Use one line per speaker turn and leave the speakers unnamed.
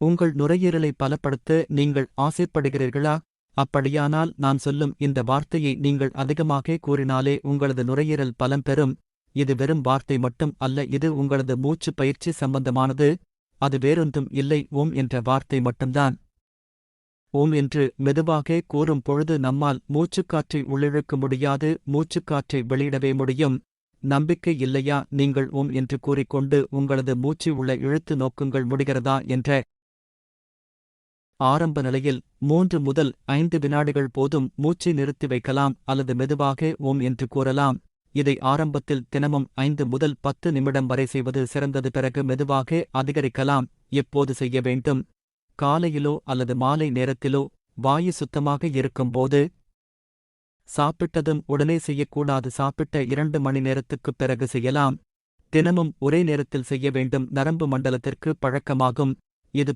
உங்கள் நுரையீரலை பலப்படுத்த நீங்கள் ஆசைப்படுகிறீர்களா? அப்படியானால் நான் சொல்லும் இந்த வார்த்தையை நீங்கள் அதிகமாக கூறினாலே உங்களது நுரையீரல் பலம் பெறும். இது வெறும் வார்த்தை மட்டும் அல்ல இது உங்களது மூச்சு பயிற்சி சம்பந்தமானது. அது வேறொன்றும் இல்லை ஓம் என்ற வார்த்தை மட்டும்தான். ஓம் என்று மெதுவாக கூறும் பொழுது நம்மால் மூச்சுக்காற்றை உள்ளிழுக்க முடியாது மூச்சுக்காற்றை வெளியிடவே முடியும். நம்பிக்கை இல்லையா? நீங்கள் ஓம் என்று கூறிக்கொண்டு உங்களது மூச்சு உள்ள இழுத்து நோக்குங்கள் முடிகிறதா? என்ற ஆரம்ப நிலையில் மூன்று முதல் ஐந்து வினாடிகள் போதும் மூச்சை நிறுத்தி வைக்கலாம் அல்லது மெதுவாக ஓம் என்று கூறலாம். இதை ஆரம்பத்தில் தினமும் ஐந்து முதல் பத்து நிமிடம் வரை செய்வது சிறந்தது. பிறகு மெதுவாக அதிகரிக்கலாம். எப்போது செய்ய வேண்டும்? காலையிலோ அல்லது மாலை நேரத்திலோ? வாயு சுத்தமாக இருக்கும்போது சாப்பிட்டதும் உடனே செய்யக்கூடாது. சாப்பிட்ட இரண்டு மணி நேரத்துக்குப் பிறகு செய்யலாம். தினமும் ஒரே நேரத்தில் செய்ய வேண்டும். நரம்பு மண்டலத்திற்கு பழக்கமாகும்.